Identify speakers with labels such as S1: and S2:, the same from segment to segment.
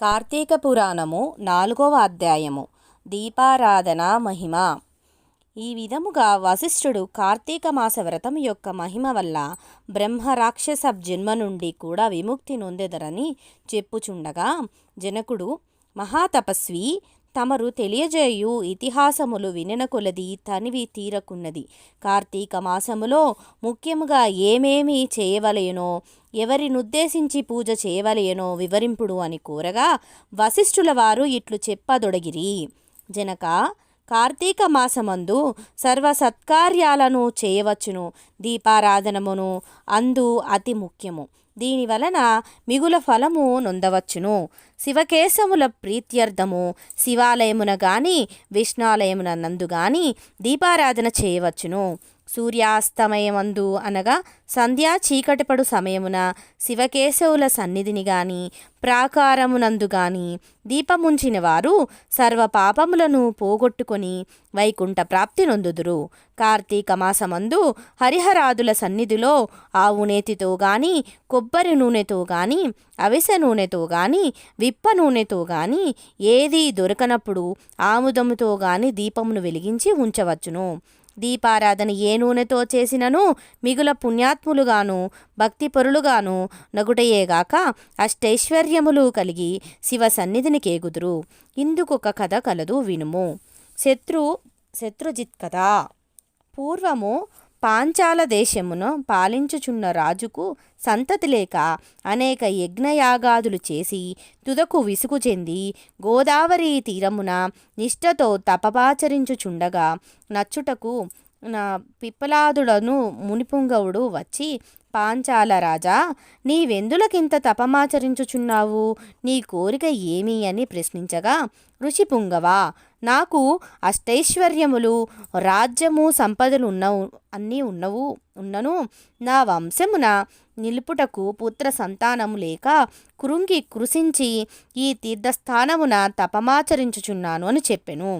S1: కార్తీక పురాణము నాలుగవ అధ్యాయము. దీపారాధన మహిమ. ఈ విధముగా వశిష్ఠుడు కార్తీక మాస వ్రతం యొక్క మహిమ వల్ల బ్రహ్మ రాక్షస జన్మ నుండి కూడా విముక్తి నొందెదరని చెప్పుచుండగా జనకుడు మహాతపస్వి తమరు తెలియజేయు ఇతిహాసములు వినిన కొలది తనివి తీరకున్నది. కార్తీక మాసములో ముఖ్యముగా ఏమేమి చేయవలెనో ఎవరినుద్దేశించి పూజ చేయవలేనో వివరింపుడు అని కోరగా వశిష్ఠుల వారు ఇట్లు చెప్పదొడగిరి. జనక కార్తీక మాసమందు సర్వ సత్కార్యాలను చేయవచ్చును దీపారాధనమును అందు అతి ముఖ్యము. దీని వలన మిగుల ఫలము నొందవచ్చును. శివకేశముల ప్రీత్యర్థము శివాలయమున గాని విష్ణాలయమున నందు గాని దీపారాధన చేయవచ్చును. సూర్యాస్తమయమందు అనగా సంధ్యా చీకటిపడు సమయమున శివకేశవుల సన్నిధిని గాని ప్రాకారమునందు గాని దీపముంచిన వారు సర్వ పాపములను పోగొట్టుకొని వైకుంఠ ప్రాప్తి నొందుదురు కార్తీక మాసమందు హరిహరాదుల సన్నిధిలో ఆవు నేతితో గాని కొబ్బరి నూనెతో గాని అవిసె నూనెతో గాని విప్ప నూనెతో గాని ఏదీ దొరకనప్పుడు ఆముదముతో గాని దీపమును వెలిగించి ఉంచవచ్చును. దీపారాధన ఏ నూనెతో చేసినను? మిగుల పుణ్యాత్ములుగాను భక్తిపరులుగాను నగుటయేగాక అష్టైశ్వర్యములు కలిగి శివ సన్నిధిని కేగుదురు. ఇందుకొక కథ కలదు వినుము. శత్రు శత్రుజిత్ కథ. పూర్వము పాంచాల దేశమును పాలించుచున్న రాజుకు సంతతి లేక అనేక యజ్ఞయాగాదులు చేసి తుదకు విసుగు చెంది గోదావరి తీరమున నిష్ఠతో తపపాచరించుచుండగా నచ్చుటకు నా పిప్పలాదుడను మునిపుంగవుడు వచ్చి పాంచాల రాజా నీవెందులకింత తపమాచరించుచున్నావు? నీ కోరిక ఏమి అని ప్రశ్నించగా ఋషిపుంగవా నాకు అష్టైశ్వర్యములు రాజ్యము సంపదలు ఉన్నవు అన్నీ ఉన్నవు ఉన్నను. నా వంశమున నిలుపుటకు పుత్ర సంతానము లేక కృంగి కృషించి ఈ తీర్థస్థానమున తపమాచరించుచున్నాను అని చెప్పెను.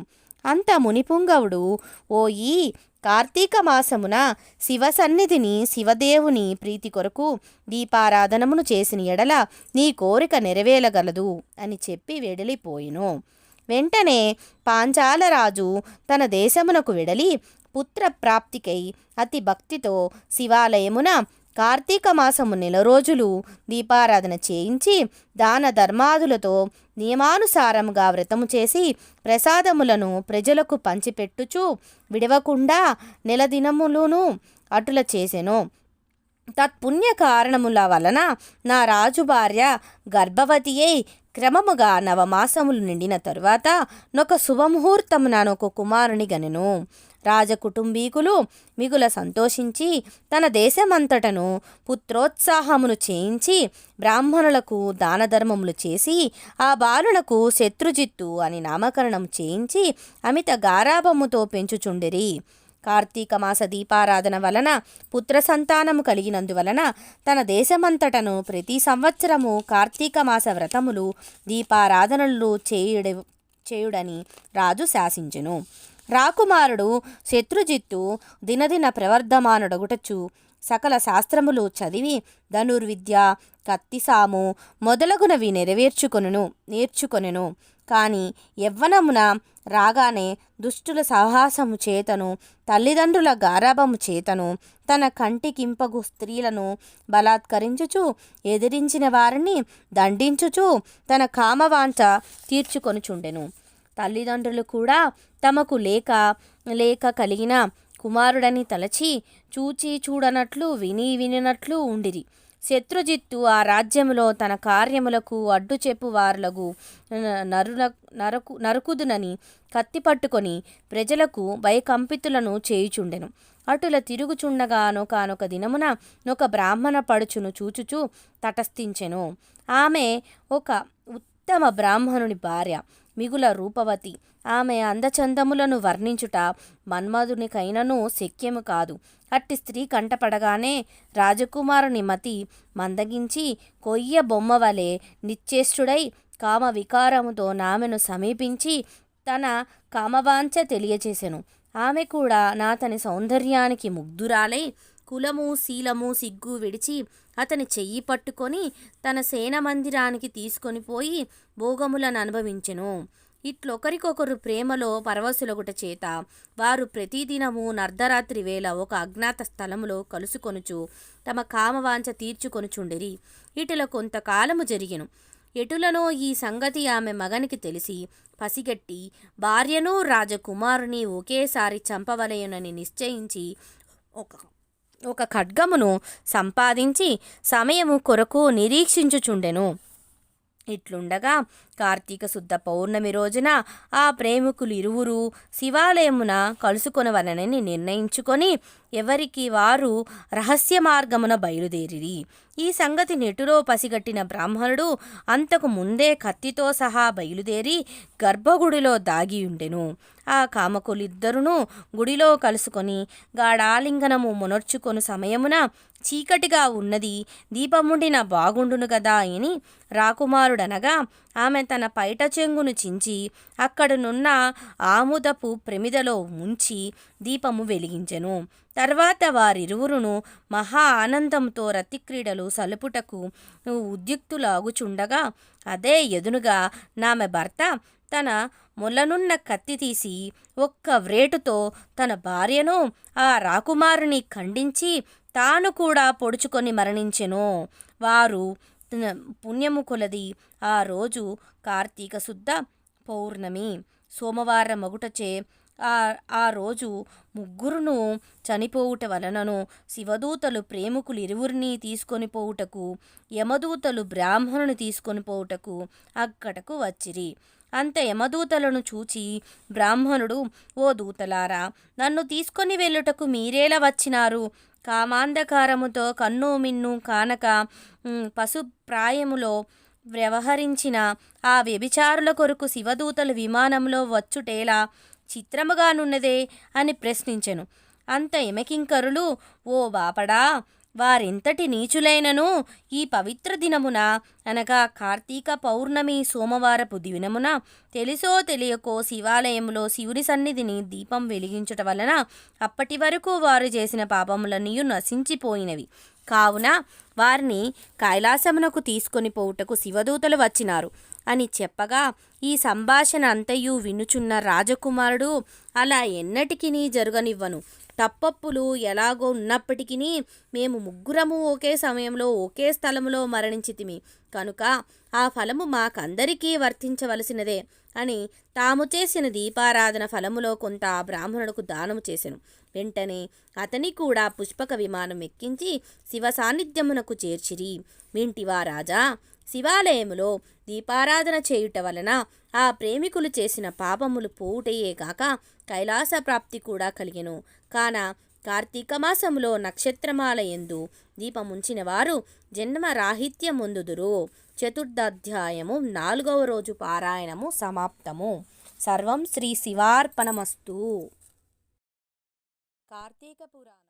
S1: అంత మునిపుంగవుడు ఓ ఈ కార్తీక మాసమున శివ సన్నిధిని శివదేవుని ప్రీతి కొరకు దీపారాధనమును చేసిన ఎడల నీ కోరిక నెరవేరగలదు అని చెప్పి వెడలిపోయిను. వెంటనే పాంచాలరాజు తన దేశమునకు వెడలి పుత్ర ప్రాప్తికై అతి భక్తితో శివాలయమున కార్తీక మాసము నెల రోజులు దీపారాధన చేయించి దాన ధర్మాదులతో నియమానుసారముగా వ్రతము చేసి ప్రసాదములను ప్రజలకు పంచిపెట్టుచు విడవకుండా నెల దినములను అటుల చేసెను. తత్పుణ్య కారణముల వలన నా రాజు భార్య గర్భవతి అయి క్రమముగా నవమాసములు నిండిన తరువాత నొక శుభముహూర్తమున నొక కుమారుని గనెను. రాజకుటుంబీకులు మిగుల సంతోషించి తన దేశమంతటను పుత్రోత్సాహమును చేయించి బ్రాహ్మణులకు దానధర్మములు చేసి ఆ బాలునకు శత్రుజిత్తు అని నామకరణం చేయించి అమిత గారాభముతో పెంచుచుండిరి. కార్తీక మాస దీపారాధన వలన పుత్ర సంతానము కలిగినందువలన తన దేశమంతటను ప్రతి సంవత్సరము కార్తీక మాస వ్రతములు దీపారాధనలు చేయుడ చేయుడని రాజు శాసించెను. రాకుమారుడు శత్రుజిత్తు దినదిన ప్రవర్ధమానుడగుటచు సకల శాస్త్రములు చదివి ధనుర్విద్య కత్తిసాము మొదలగునవి నెరవేర్చుకొనును నేర్చుకొనెను. కాని యవ్వనమున రాగానే దుష్టుల సాహసము చేతను తల్లిదండ్రుల గారాభము చేతను తన కంటికింపగు స్త్రీలను బలాత్కరించుచు ఎదిరించిన వారిని దండించుచు తన కామవాంఛ తీర్చుకొనుచుండెను. తల్లిదండ్రులు కూడా తమకు లేక లేక కలిగిన కుమారుడని తలచి చూచి చూడనట్లు విని వినినట్లు ఉండిరి. శత్రుజిత్తు ఆ రాజ్యములో తన కార్యములకు అడ్డు చెప్పు వారులకు నరుల నరకు నరుకుదునని కత్తి పట్టుకొని ప్రజలకు భయకంపితులను చేయుచుండెను. అటుల తిరుగుచుండగా నొకానొక దినమున ఒక బ్రాహ్మణ పడుచును చూచుచూ తటస్థించెను. ఆమె ఒక ఉత్తమ బ్రాహ్మణుని భార్య. మిగుల రూపవతి. ఆమె అందచందములను వర్ణించుట మన్మధునికైనను శక్యము కాదు. అట్టి స్త్రీ కంటపడగానే రాజకుమారుని మతి మందగించి కొయ్య బొమ్మ వలె నిశ్చేష్టుడై కామ వికారముతో నామెను సమీపించి తన కామవాంఛ తెలియచేసెను. ఆమె కూడా నాతని సౌందర్యానికి ముగ్ధురాలై కులము శీలము సిగ్గు విడిచి అతని చెయ్యి పట్టుకొని తన సేన మందిరానికి తీసుకొని పోయి భోగములను అనుభవించెను. ఇట్లొకరికొకరు ప్రేమలో పరవశులగుట చేత వారు ప్రతిదినము నర్ధరాత్రి వేళ ఒక అజ్ఞాత స్థలములో కలుసుకొనుచు తమ కామవాంఛ తీర్చుకొనుచుండిరి. ఇటుల కొంతకాలము జరిగెను. ఎటులనో ఈ సంగతి ఆమె మగనికి తెలిసి పసిగట్టి భార్యను రాజకుమారుని ఒకేసారి చంపవలయునని నిశ్చయించి ఒక ఒక ఖడ్గమును సంపాదించి సమయము కొరకు నిరీక్షించుచుండెను. ఇట్లుండగా కార్తీక శుద్ధ పౌర్ణమి రోజున ఆ ప్రేమికులు ఇరువురు శివాలయమున కలుసుకొనవలనని నిర్ణయించుకొని ఎవరికి వారు రహస్య మార్గమున బయలుదేరిరి. ఈ సంగతి నెటులో పసిగట్టిన బ్రాహ్మణుడు అంతకు ముందే కత్తితో సహా బయలుదేరి గర్భగుడిలో దాగియుండెను ఆ కామకులిద్దరును గుడిలో కలుసుకొని గాఢాలింగనము మునర్చుకొను సమయమున చీకటిగా ఉన్నది దీపముండిన బాగుండును గదా అని రాకుమారుడనగా ఆమె తన పైట చెంగును చించి అక్కడనున్న ఆముదపు ప్రమిదలో ముంచి దీపము వెలిగించెను. తర్వాత వారిరువురును మహా ఆనందంతో రతిక్రీడలు సలుపుటకు ఉద్యుక్తులాగుచుండగా అదే ఎదునుగా నామె భర్త తన మొలనున్న కత్తి తీసి ఒక్క వ్రేటుతో తన భార్యను ఆ రాకుమారుని ఖండించి తాను కూడా పొడుచుకొని మరణించెను. వారు పుణ్యము కొలది ఆ రోజు కార్తీక శుద్ధ పౌర్ణమి. సోమవారం మగుటచే ఆ ఆ రోజు ముగ్గురును చనిపోవుట వలనను శివదూతలు ప్రేముకులు ఇరువురిని తీసుకొని పోవుటకు యమదూతలు బ్రాహ్మణుని తీసుకొని పోవుటకు అక్కడకు వచ్చిరి. అంత యమదూతలను చూచి బ్రాహ్మణుడు ఓ దూతలారా నన్ను తీసుకొని వెళ్ళుటకు మీరేలా వచ్చినారు? కామాంధకారముతో కన్ను మిన్ను కానక పశుప్రాయములో వ్యవహరించిన ఆ వ్యభిచారుల కొరకు శివదూతలు విమానంలో వచ్చుటేలా చిత్రముగానున్నదే అని ప్రశ్నించెను. అంత ఎమకింకరులు ఓ బాపడా వారెంతటి నీచులైనను ఈ పవిత్ర దినమున అనగా కార్తీక పౌర్ణమి సోమవారపు దినమున తెలిసో తెలియకో శివాలయంలో శివుని సన్నిధిని దీపం వెలిగించుట వలన అప్పటి వరకు వారు చేసిన పాపములన్నీ నశించిపోయినవి. కావున వారిని కైలాసమునకు తీసుకొని పోవుటకు శివదూతలు వచ్చినారు. అని చెప్పగా ఈ సంభాషణ అంతయు వినుచున్న రాజకుమారుడు అలా ఎన్నటికి జరగనివ్వను. తప్పప్పులు ఎలాగో ఉన్నప్పటికీ మేము ముగ్గురము ఒకే సమయంలో ఒకే స్థలములో మరణించితిమి. కనుక ఆ ఫలము మాకందరికీ వర్తించవలసినదే అని తాము చేసిన దీపారాధన ఫలములో కొంత ఆ బ్రాహ్మణులకు దానము చేసెను. వెంటనే అతని కూడా పుష్పక విమానం ఎక్కించి శివ సాన్నిధ్యమునకు చేర్చిరి. వింటివా రాజా శివాలయములో దీపారాధన చేయుట వలన ఆ ప్రేమికులు చేసిన పాపములు పోవుటయే కైలాస ప్రాప్తి కూడా కలిగెను. కాన కార్తీక మాసములో నక్షత్రమాల ఎందు దీపముంచిన వారు జన్మ రాహిత్యముందుదురు చతుర్థాధ్యాయము నాలుగవ రోజు పారాయణము సమాప్తము. సర్వం శ్రీ శివార్పణమస్తు. కార్తీక పురాణం.